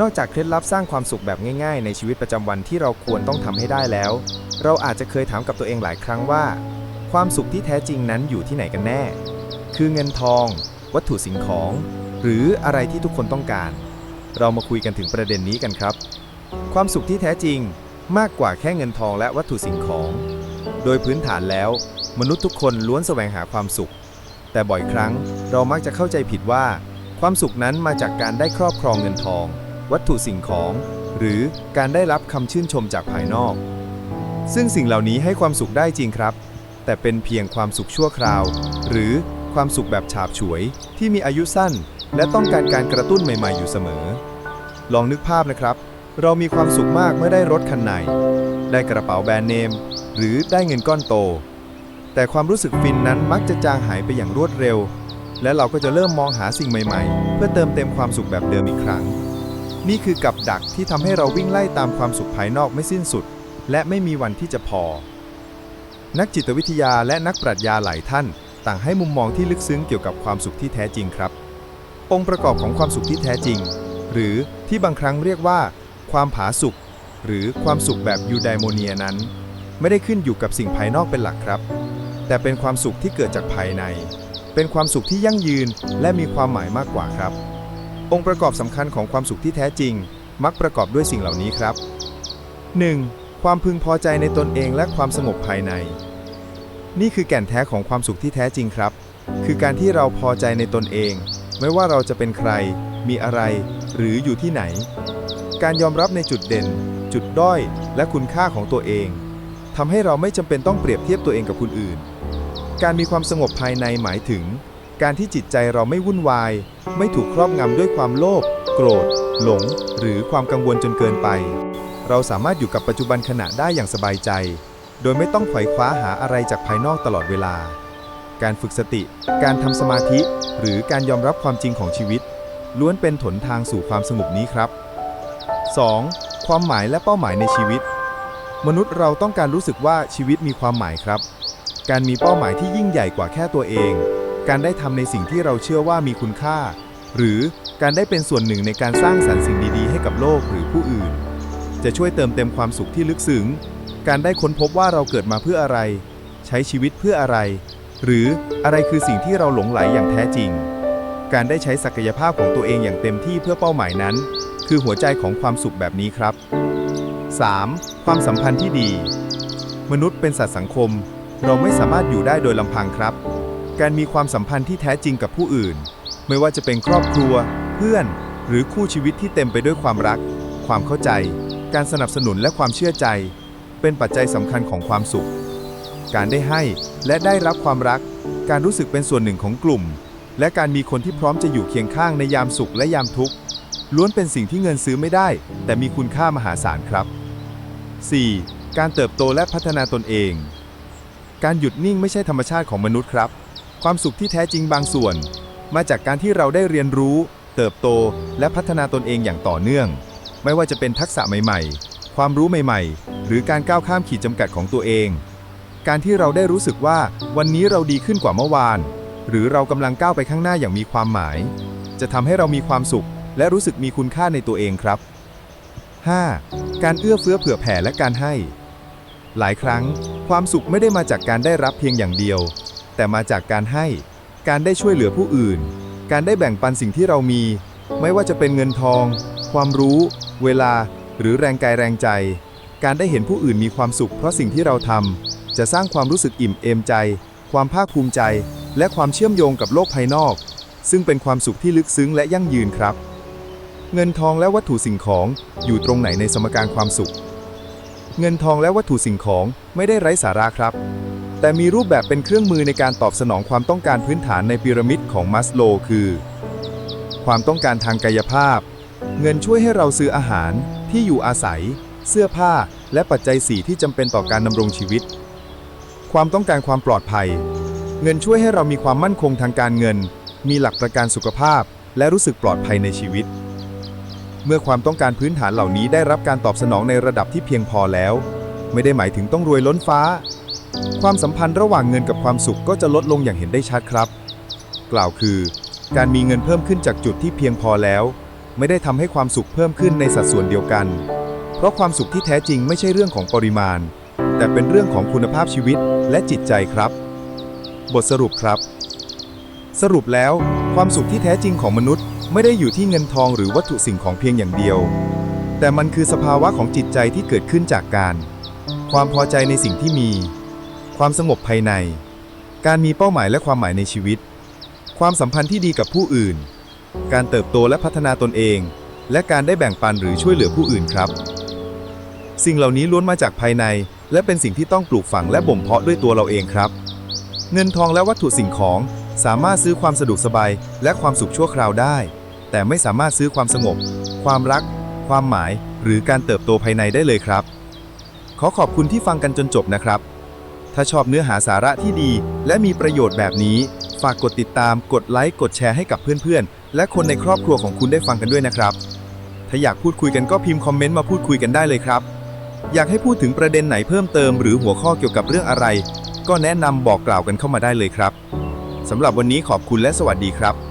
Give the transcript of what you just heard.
นอกจากเคล็ดลับสร้างความสุขแบบง่าย ๆ ในชีวิตประจำวันที่เราควรต้องทำให้ได้แล้ว เราอาจจะเคยถามกับตัวเองหลายครั้งว่า ความสุขที่แท้จริงนั้นอยู่ที่ไหนกันแน่ คือเงินทอง วัตถุสิ่งของ หรืออะไรที่ทุกคนต้องการ เรามาคุยกันถึงประเด็นนี้กันครับ ความสุขที่แท้จริงมากกว่าแค่เงินทองและวัตถุสิ่งของ โดยพื้นฐานแล้ว มนุษย์ทุกคนล้วนแสวงหาความสุข แต่บ่อยครั้งเรามักจะเข้าใจผิดว่า ความสุขนั้นมาจากการได้ครอบครองเงินทอง วัตถุสิ่งของ หรือการได้รับคำชื่นชมจากภายนอก ซึ่งสิ่งเหล่านี้ให้ความสุขได้จริงครับ แต่เป็นเพียงความสุขชั่วคราว หรือความสุขแบบฉาบฉวย ที่มีอายุสั้น และต้องการการกระตุ้นใหม่ๆอยู่เสมอ ลองนึกภาพนะครับ เรามีความสุขมากเมื่อได้รถคันใหม่ได้กระเป๋าแบรนด์เนม หรือได้เงินก้อนโต แต่ความรู้สึกฟินนั้นมักจะจางหายไปอย่างรวดเร็ว และเราก็จะเริ่มมองหาสิ่งใหม่ๆ เพื่อเติมเต็มความสุขแบบเดิมอีกครั้ง นี่คือกับดักที่ทำให้เราวิ่งไล่ตามความสุขภายนอกไม่สิ้นสุด และไม่มีวันที่จะพอ นักจิตวิทยาและนักปรัชญาหลายท่าน ต่างให้มุมมองที่ลึกซึ้งเกี่ยวกับความสุขที่แท้จริงครับ องค์ประกอบของความสุขที่แท้จริง หรือที่บางครั้งเรียกว่า ความผาสุกหรือความสุขแบบยูไดโมเนียนั้น ไม่ได้ขึ้นอยู่กับสิ่งภายนอกเป็นหลักครับ แต่เป็นความสุขที่เกิดจากภายใน เป็นความสุขที่ยั่งยืนและมีความหมายมากกว่าครับ องค์ประกอบสำคัญของความสุขที่แท้จริง มักประกอบด้วยสิ่งเหล่านี้ครับ 1. ความพึงพอใจในตนเองและความสงบภายใน นี่คือแก่นแท้ของความสุขที่แท้จริงครับ คือการที่เราพอใจในตนเอง ไม่ว่าเราจะเป็นใคร มีอะไร หรืออยู่ที่ไหน การยอมรับในจุดเด่น จุดด้อย และคุณค่าของตัวเองทำให้เราไม่จำเป็นต้องเปรียบเทียบตัวเองกับคนอื่น การมีความสงบภายในหมายถึง การที่จิตใจเราไม่วุ่นวาย ไม่ถูกครอบงำด้วยความโลภโกรธ หลง หรือความกังวลจนเกินไป เราสามารถอยู่กับปัจจุบันขณะได้อย่างสบายใจ โดยไม่ต้องไขว่คว้าหาอะไรจากภายนอกตลอดเวลา การฝึกสติ การทำสมาธิ หรือการยอมรับความจริงของชีวิต ล้วนเป็นหนทางสู่ความสงบนี้ครับ 2. ความหมายและเป้าหมายในชีวิต มนุษย์เราต้องการรู้สึกว่าชีวิตมีความหมายครับ การมีเป้าหมายที่ยิ่งใหญ่กว่าแค่ตัวเอง การได้ทำในสิ่งที่เราเชื่อว่ามีคุณค่า หรือการได้เป็นส่วนหนึ่งในการสร้างสรรค์สิ่งดีๆ ให้กับโลกหรือผู้อื่น จะช่วยเติมเต็มความสุขที่ลึกซึ้ง การได้ค้นพบว่าเราเกิดมาเพื่ออะไร ใช้ชีวิตเพื่ออะไร หรืออะไรคือสิ่งที่เราหลงไหลอย่างแท้จริง การได้ใช้ศักยภาพของตัวเองอย่างเต็มที่เพื่อเป้าหมายนั้น คือหัวใจของความสุขแบบนี้ครับ 3. ความสัมพันธ์ที่ดี มนุษย์เป็นสัตว์สังคม เราไม่สามารถอยู่ได้โดยลำพังครับ การมีความสัมพันธ์ที่แท้จริงกับผู้อื่น ไม่ว่าจะเป็นครอบครัว เพื่อน หรือคู่ชีวิตที่เต็มไปด้วยความรัก ความเข้าใจ การสนับสนุนและความเชื่อใจ เป็นปัจจัยสำคัญของความสุข การได้ให้และได้รับความรัก การรู้สึกเป็นส่วนหนึ่งของกลุ่ม และการมีคนที่พร้อมจะอยู่เคียงข้างในยามสุขและยามทุกข์ล้วนเป็นสิ่งที่เงินซื้อไม่ได้ แต่มีคุณค่ามหาศาลครับ 4. การเติบโตและพัฒนาตนเอง การหยุดนิ่งไม่ใช่ธรรมชาติของมนุษย์ครับ ความสุขที่แท้จริงบางส่วน มาจากการที่เราได้เรียนรู้ เติบโต และพัฒนาตนเองอย่างต่อเนื่อง ไม่ว่าจะเป็นทักษะใหม่ๆ ความรู้ใหม่ๆ หรือการก้าวข้ามขีดจำกัดของตัวเอง การที่เราได้รู้สึกว่าวันนี้เราดีขึ้นกว่าเมื่อวาน หรือเรากำลังก้าวไปข้างหน้าอย่างมีความหมาย จะทำให้เรามีความสุข และรู้สึกมีคุณค่าในตัวเองครับ 5. การเอื้อเฟื้อเผื่อแผ่และการให้ หลายครั้ง ความสุขไม่ได้มาจากการได้รับเพียงอย่างเดียว แต่มาจากการให้ การได้ช่วยเหลือผู้อื่น การได้แบ่งปันสิ่งที่เรามี ไม่ว่าจะเป็นเงินทอง ความรู้ เวลา หรือแรงกายแรงใจ การได้เห็นผู้อื่นมีความสุข เพราะสิ่งที่เราทำจะสร้างความรู้สึกอิ่มเอมใจ ความภาคภูมิใจ และความเชื่อมโยงกับโลกภายนอก ซึ่งเป็นความสุขที่ลึกซึ้งและยั่งยืนครับ เงินทองและวัตถุสิ่งของอยู่ตรงไหนในสมการความสุข เงินทองและวัตถุสิ่งของไม่ได้ไร้สาระครับ แต่มีรูปแบบเป็นเครื่องมือในการตอบสนองความต้องการพื้นฐานในพีระมิดของมัสโลคือ ความต้องการทางกายภาพ เงินช่วยให้เราซื้ออาหาร ที่อยู่อาศัย เสื้อผ้า และปัจจัยสี่ที่จำเป็นต่อการดำรงชีวิต ความต้องการความปลอดภัย เงินช่วยให้เรามีความมั่นคงทางการเงิน มีหลักประกันสุขภาพ และรู้สึกปลอดภัยในชีวิต เมื่อความต้องการพื้นฐานเหล่านี้ได้รับการตอบสนองในระดับที่เพียงพอแล้ว ไม่ได้หมายถึงต้องรวยล้นฟ้า ความสัมพันธ์ระหว่างเงินกับความสุขก็จะลดลงอย่างเห็นได้ชัดครับ กล่าวคือ การมีเงินเพิ่มขึ้นจากจุดที่เพียงพอแล้ว ไม่ได้ทำให้ความสุขเพิ่มขึ้นในสัดส่วนเดียวกัน เพราะความสุขที่แท้จริงไม่ใช่เรื่องของปริมาณ แต่เป็นเรื่องของคุณภาพชีวิตและจิตใจครับ บทสรุปครับ สรุปแล้ว ความสุขที่แท้จริงของมนุษย์ ไม่ได้อยู่ที่เงินทองหรือวัตถุสิ่งของเพียงอย่างเดียว แต่มันคือสภาวะของจิตใจที่เกิดขึ้นจากการ ความพอใจในสิ่งที่มี ความสงบภายใน การมีเป้าหมายและความหมายในชีวิต ความสัมพันธ์ที่ดีกับผู้อื่น การเติบโตและพัฒนาตนเอง และการได้แบ่งปันหรือช่วยเหลือผู้อื่นครับ สิ่งเหล่านี้ล้วนมาจากภายใน และเป็นสิ่งที่ต้องปลูกฝังและบ่มเพาะด้วยตัวเราเองครับ เงินทองและวัตถุสิ่งของสามารถซื้อความสะดวกสบายและความสุขชั่วคราวได้ แต่ไม่สามารถซื้อความสงบ ความรัก ความหมาย หรือการเติบโตภายในได้เลยครับ ขอขอบคุณที่ฟังกันจนจบนะครับ ถ้าชอบเนื้อหาสาระที่ดี และมีประโยชน์แบบนี้ ฝากกดติดตาม กดไลค์ กดแชร์ให้กับเพื่อนๆ และคนในครอบครัวของคุณได้ฟังกันด้วยนะครับ ถ้าอยากพูดคุยกันก็พิมพ์คอมเมนต์มาพูดคุยกันได้เลยครับ อยากให้พูดถึงประเด็นไหนเพิ่มเติม หรือหัวข้อเกี่ยวกับเรื่องอะไร ก็แนะนำบอกกล่าวกันเข้ามาได้เลยครับสำหรับวันนี้ขอบคุณและสวัสดีครับ